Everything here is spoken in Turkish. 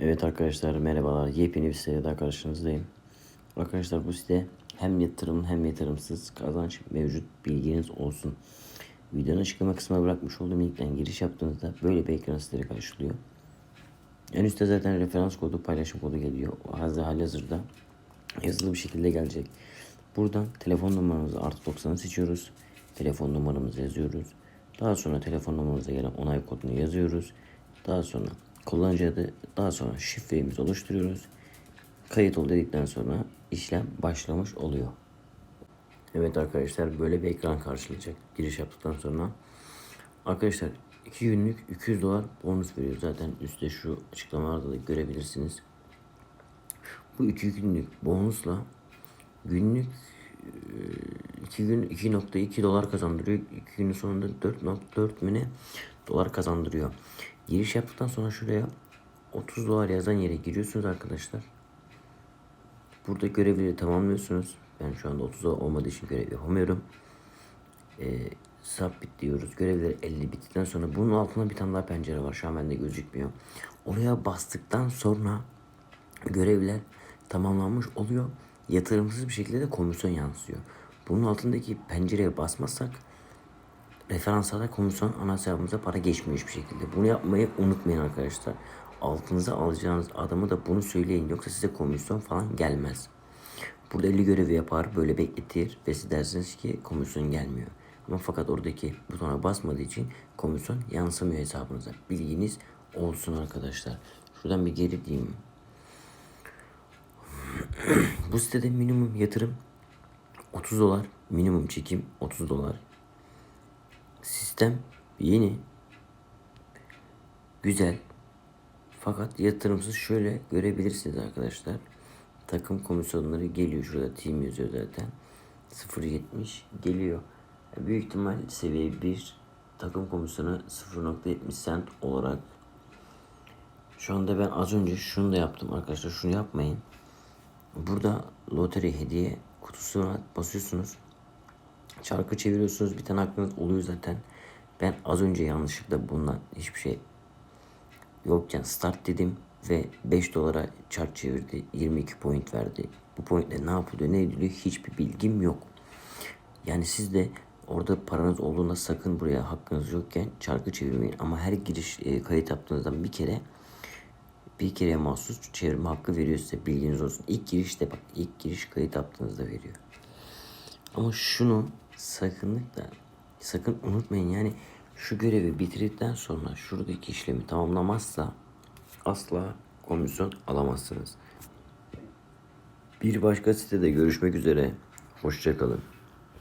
Evet arkadaşlar merhabalar. Yepyeni bir sitede daha karşınızdayım. Arkadaşlar bu site hem yatırım hem yatırımsız kazanç mevcut bilginiz olsun. Videonun açıklama kısmına bırakmış olduğum linkten giriş yaptığınızda böyle bir ekran sizleri karşılıyor. En üstte zaten referans kodu, paylaşım kodu geliyor. Hazır halihazırda yazılı bir şekilde gelecek. Buradan telefon numaramızı artı 90'ı seçiyoruz. Telefon numaramızı yazıyoruz. Daha sonra telefon numaramıza gelen onay kodunu yazıyoruz. Daha sonra kullanıcı adı, daha sonra şifremizi oluşturuyoruz. Kayıt ol dedikten sonra işlem başlamış oluyor. Evet arkadaşlar böyle bir ekran karşılayacak giriş yaptıktan sonra. Arkadaşlar 2 günlük 200 dolar bonus veriyor. Zaten üstte şu açıklamalarda da görebilirsiniz. Bu 2 günlük bonusla günlük 2 gün 2.2 dolar kazandırıyor. 2 günün sonunda 4.4 mine dolar kazandırıyor. Giriş yaptıktan sonra şuraya 30 dolar yazan yere giriyorsunuz arkadaşlar. Burada görevleri tamamlıyorsunuz. Ben şu anda 30 dolar olmadığı için görev yapamıyorum. Ee, submit diyoruz. Görevleri 50 bittikten sonra bunun altında bir tane daha pencere var. Şu an bende gözükmüyor. Oraya bastıktan sonra görevler tamamlanmış oluyor. Yatırımsız bir şekilde de komisyon yansıyor. Bunun altındaki pencereye basmazsak referanslarda komisyon ana hesabımıza para geçmiyor hiçbir şekilde. Bunu yapmayı unutmayın arkadaşlar. Altınıza alacağınız adamı da bunu söyleyin. Yoksa size komisyon falan gelmez. Burada 50 görevi yapar böyle bekletir ve siz dersiniz ki komisyon gelmiyor. Ama fakat oradaki butona basmadığı için komisyon yansımıyor hesabınıza. Bilginiz olsun arkadaşlar. Şuradan bir geri diyeyim. Bu sitede minimum yatırım 30 dolar. Minimum çekim 30 dolar. Sistem yeni. Güzel. Fakat yatırımsız şöyle görebilirsiniz arkadaşlar. Takım komisyonları geliyor. Şurada team yazıyor zaten. 0.70 geliyor. Büyük ihtimal seviye 1 takım komisyonu 0.70 cent olarak şu anda ben az önce şunu da yaptım arkadaşlar. Şunu yapmayın. Burada loteri hediye kutusuna basıyorsunuz. Çarkı çeviriyorsunuz. Bir tane aklınız oluyor zaten. Ben az önce yanlışlıkla bundan hiçbir şey yokken start dedim ve 5 dolara çark çevirdi. 22 point verdi. Bu pointle ne yapılıyor ne ediliyor hiçbir bilgim yok. Yani siz de orada paranız olduğunda sakın buraya hakkınız yokken çarkı çevirmeyin. Ama her giriş e, kayıt yaptığınızdan bir kere bir kere mahsus çevirme hakkı veriyor size bilginiz olsun. İlk girişte bak ilk giriş kayıt yaptığınızda veriyor. Ama şunu sakınlıkla sakın unutmayın yani şu görevi bitirdikten sonra şuradaki işlemi tamamlamazsa asla komisyon alamazsınız. Bir başka sitede görüşmek üzere. Hoşçakalın.